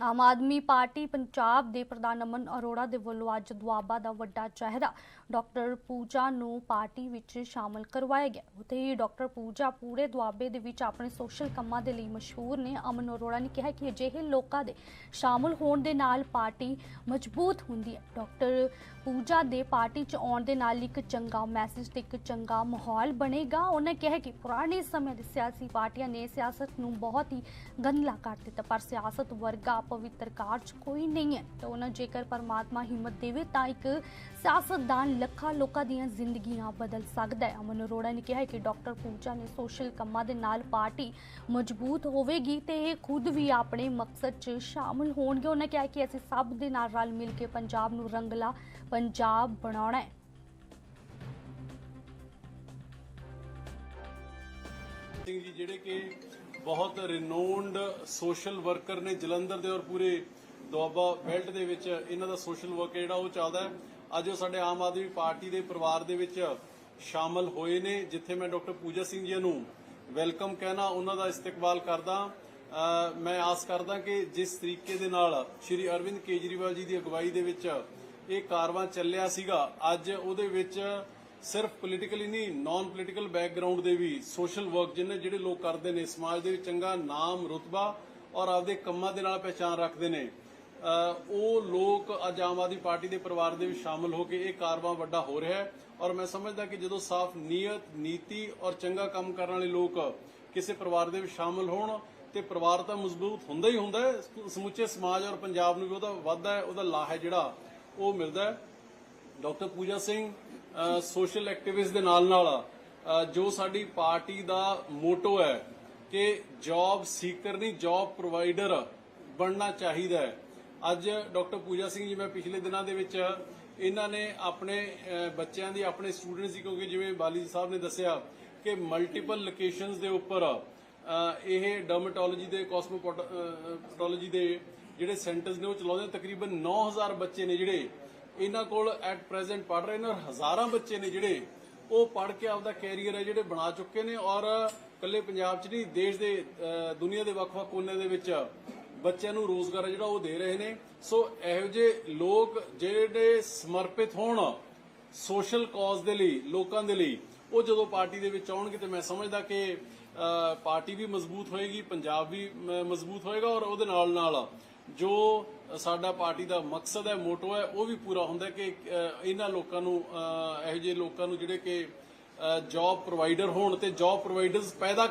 Aam Aadmi party Punjab ਦੇ ਪ੍ਰਧਾਨ ਅਮਨ ਅਰੋੜਾ ਦੇ ਵੱਲੋਂ ਅੱਜ ਦੁਆਬਾ ਦਾ ਵੱਡਾ ਚਿਹਰਾ ਡਾਕਟਰ ਪੂਜਾ ਨੂੰ ਪਾਰਟੀ ਵਿੱਚ ਸ਼ਾਮਲ ਕਰਵਾਇਆ ਗਿਆ। ਉੱਥੇ ਹੀ ਡਾਕਟਰ ਪੂਜਾ ਪੂਰੇ ਦੁਆਬੇ ਦੇ ਵਿੱਚ ਆਪਣੇ ਸੋਸ਼ਲ ਕੰਮਾਂ ਦੇ ਲਈ ਮਸ਼ਹੂਰ ਨੇ। ਅਮਨ ਅਰੋੜਾ ਨੇ ਕਿਹਾ ਕਿ ਅਜਿਹੇ ਲੋਕਾਂ ਦੇ ਸ਼ਾਮਲ ਹੋਣ ਦੇ ਨਾਲ ਪਾਰਟੀ ਮਜ਼ਬੂਤ ਹੁੰਦੀ ਹੈ। ਡਾਕਟਰ ਪੂਜਾ ਦੇ ਪਾਰਟੀ 'ਚ ਆਉਣ ਦੇ ਨਾਲ ਇੱਕ ਚੰਗਾ ਮੈਸੇਜ ਤੇ ਇੱਕ ਚੰਗਾ ਮਾਹੌਲ ਬਣੇਗਾ। ਉਹਨਾਂ ਕਿਹਾ ਕਿ ਪੁਰਾਣੇ ਸਮੇਂ ਦੇ ਸਿਆਸੀ ਪਾਰਟੀਆਂ ਨੇ ਸਿਆਸਤ ਨੂੰ ਬਹੁਤ ਹੀ ਗੰਦਲਾ ਕਰ ਦਿੱਤਾ, ਪਰ ਸਿਆਸਤ ਵਰਗਾ ਪਵਿੱਤਰ ਕਾਰਜ ਕੋਈ ਨਹੀਂ ਹੈ। ਤਾਂ ਉਹਨਾਂ ਜੇਕਰ ਪਰਮਾਤਮਾ ਹਿੰਮਤ ਦੇਵੇ ਤਾਂ ਇੱਕ ਸਿਆਸਤਦਾਨ ਲੱਖਾਂ ਲੋਕਾਂ ਦੀਆਂ ਜ਼ਿੰਦਗੀਆਂ ਬਦਲ ਸਕਦਾ ਹੈ। ਅਮਨ ਅਰੋੜਾ ਨੇ ਕਿਹਾ ਕਿ ਡਾਕਟਰ ਪੂਜਾ ਨੇ ਸੋਸ਼ਲ ਕੰਮਾਂ ਦੇ ਨਾਲ ਪਾਰਟੀ ਮਜ਼ਬੂਤ ਹੋਵੇਗੀ ਤੇ ਇਹ ਖੁਦ ਵੀ ਆਪਣੇ ਮਕਸਦ 'ਚ ਸ਼ਾਮਲ ਹੋਣਗੇ। ਉਹਨਾਂ ਕਿਹਾ ਕਿ ਅਸੀਂ ਸਭ ਦੇ ਨਾਲ ਰਲ ਮਿਲ ਕੇ ਪੰਜਾਬ ਨੂੰ ਰੰਗਲਾ ਪੰਜਾਬ ਬਣਾਉਣਾ ਹੈ। ਸਿੰਘ ਜੀ, ਜਿਹੜੇ ਕਿ ਬਹੁਤ ਰਿਨੋਨਡ ਸੋਸ਼ਲ ਵਰਕਰ ਨੇ ਜਲੰਧਰ ਦੇ ਔਰ ਪੂਰੇ ਦੁਆਬਾ ਬੈਲਟ ਦੇ ਵਿੱਚ ਇਹਨਾਂ ਦਾ ਸੋਸ਼ਲ ਵਰਕ ਜਿਹੜਾ ਉਹ ਚੱਲਦਾ ਹੈ। ਅੱਜ ਉਹ ਸਾਡੇ ਆਮ ਆਦਮੀ ਪਾਰਟੀ ਦੇ ਪਰਿਵਾਰ ਦੇ ਵਿੱਚ ਸ਼ਾਮਲ ਹੋਏ ਨੇ, ਜਿੱਥੇ ਮੈਂ ਡਾਕਟਰ ਪੂਜਾ ਸਿੰਘ ਜੀ ਨੂੰ ਵੈਲਕਮ ਕਹਿਣਾ, ਉਹਨਾਂ ਦਾ ਇਸਤਕਬਾਲ ਕਰਦਾ। ਮੈਂ ਆਸ ਕਰਦਾ ਕਿ ਜਿਸ ਤਰੀਕੇ ਦੇ ਨਾਲ ਸ਼੍ਰੀ ਅਰਵਿੰਦ ਕੇਜਰੀਵਾਲ ਜੀ ਦੀ ਅਗਵਾਈ ਦੇ ਵਿੱਚ ਇਹ ਕਾਰਵਾ ਚੱਲਿਆ ਸੀਗਾ, ਅੱਜ ਉਹਦੇ ਵਿੱਚ ਸਿਰਫ ਪੋਲੀਟੀਕਲੀ ਨਹੀਂ ਨਾਨ ਪੋਲੀਟੀਕਲ ਬੈਕਗ੍ਰਾਉਂਡ ਦੇ ਵੀ ਸੋਸ਼ਲ ਵਰਕ ਜਿਹਨੇ ਜਿਹੜੇ ਲੋਕ ਕਰਦੇ ਨੇ, ਸਮਾਜ ਦੇ ਵਿੱਚ ਚੰਗਾ ਨਾਮ, ਰੁਤਬਾ ਔਰ ਆਪਦੇ ਕੰਮਾਂ ਦੇ ਨਾਲ ਪਛਾਣ ਰੱਖਦੇ ਨੇ। ਉਹ ਲੋਕ ਅੱਜ ਆਮ ਆਦਮੀ ਪਾਰਟੀ ਦੇ ਪਰਿਵਾਰ ਦੇ ਵਿੱਚ ਸ਼ਾਮਲ ਹੋ ਕੇ ਇਹ ਕਾਰਵਾ ਵੱਡਾ ਹੋ ਰਿਹਾ ਹੈ ਔਰ ਮੈਂ ਸਮਝਦਾ ਕਿ ਜਦੋਂ ਸਾਫ਼ ਨੀਅਤ, ਨੀਤੀ ਔਰ ਚੰਗਾ ਕੰਮ ਕਰਨ ਵਾਲੇ ਲੋਕ ਕਿਸੇ ਪਰਿਵਾਰ ਦੇ ਵਿੱਚ ਸ਼ਾਮਲ ਹੋਣ ਤੇ ਪਰਿਵਾਰ ਤਾਂ ਮਜ਼ਬੂਤ ਹੁੰਦਾ ਹੀ ਹੁੰਦਾ ਹੈ, ਸਮੁੱਚੇ ਸਮਾਜ ਔਰ ਪੰਜਾਬ ਨੂੰ ਵੀ ਉਹਦਾ ਵਾਧਾ ਹੈ, ਉਹਦਾ ਲਾਹ ਹੈ ਜਿਹੜਾ ਉਹ ਮਿਲਦਾ ਹੈ। Doctor Pooja Singh social activist ਦੇ ਨਾਲ ਨਾਲ ਜੋ ਸਾਡੀ ਪਾਰਟੀ ਦਾ ਮੋਟੋ ਹੈ ਕਿ ਜੌਬ ਸੀਕਰ ਨਹੀਂ ਜੌਬ ਪ੍ਰੋਵਾਈਡਰ ਬਣਨਾ ਚਾਹੀਦਾ ਹੈ ਅੱਜ ਡਾਕਟਰ ਪੂਜਾ ਸਿੰਘ ਜੀ, ਮੈਂ ਪਿਛਲੇ ਦਿਨਾਂ ਦੇ ਵਿੱਚ ਇਹਨਾਂ ਨੇ ਆਪਣੇ ਬੱਚਿਆਂ ਦੀ, ਆਪਣੇ ਸਟੂਡੈਂਟਸ ਦੀ, ਕਿਉਂਕਿ ਜਿਵੇਂ ਬਾਲੀ ਸਾਹਿਬ ਨੇ ਦੱਸਿਆ ਕਿ ਮਲਟੀਪਲ ਲੋਕੇਸ਼ਨਸ ਦੇ ਉੱਪਰ ਇਹ ਡਰਮੇਟੋਲੋਜੀ ਦੇ ਕੋਸਮੋਪੋਟੋਲੋਜੀ ਦੇ ਜਿਹੜੇ ਸੈਂਟਰਸ ਨੇ ਉਹ ਚਲਾਉਂਦੇ ਨੇ। ਤਕਰੀਬਨ 9000 ਬੱਚੇ ਨੇ ਜਿਹੜੇ ਇਹਨਾਂ ਕੋਲ ਐਟ ਪ੍ਰੈਜ਼ੈਂਟ ਪੜ ਰਹੇ ਨੇ ਔਰ ਹਜ਼ਾਰਾਂ ਬੱਚੇ ਨੇ ਜਿਹੜੇ ਉਹ ਪੜ ਕੇ ਆਪਦਾ ਕੈਰੀਅਰ ਹੈ ਜਿਹੜੇ ਬਣਾ ਚੁੱਕੇ ਨੇ ਔਰ ਕੱਲੇ ਪੰਜਾਬ 'ਚ ਨਹੀਂ ਦੇਸ਼ ਦੇ ਅ, ਦੁਨੀਆ ਦੇ ਵੱਖ-ਵੱਖ ਕੋਨੇ ਦੇ ਵਿੱਚ ਬੱਚਿਆਂ ਨੂੰ ਰੋਜ਼ਗਾਰ ਹੈ ਜਿਹੜਾ ਉਹ ਦੇ ਰਹੇ ਨੇ। ਸੋ ਇਹੋ ਜਿਹੇ ਲੋਕ ਜਿਹੜੇ ਸਮਰਪਿਤ ਹੋਣ ਸੋਸ਼ਲ ਕਾਜ਼ ਦੇ ਲਈ ਲੋਕਾਂ ਦੇ ਲਈ ਉਹ ਜਦੋਂ ਪਾਰਟੀ ਦੇ ਵਿੱਚ ਆਉਣਗੇ ਤੇ ਮੈਂ ਸਮਝਦਾ ਕਿ ਪਾਰਟੀ ਵੀ ਮਜ਼ਬੂਤ ਹੋਏਗੀ ਪੰਜਾਬ ਵੀ ਮਜ਼ਬੂਤ ਹੋਏਗਾ ਔਰ ਉਹਦੇ ਨਾਲ ਨਾਲ ਜੋ ਸਾਡਾ ਪਾਰਟੀ ਦਾ ਮਕਸਦ ਹੈ, ਮੋਟੋ ਹੈ, ਉਹ ਵੀ ਪੂਰਾ ਹੁੰਦਾ ਕਿ ਇਹਨਾਂ ਲੋਕਾਂ ਨੂੰ ਇਹੋ ਜਿਹੇ ਲੋਕਾਂ ਨੂੰ ਜਿਹੜੇ ਕਿ ਜੌਬ ਪ੍ਰੋਵਾਈਡਰ ਹੋਣ ਤੇ ਜੌਬ ਪ੍ਰੋਵਾਈਡਰਸ ਪੈਦਾ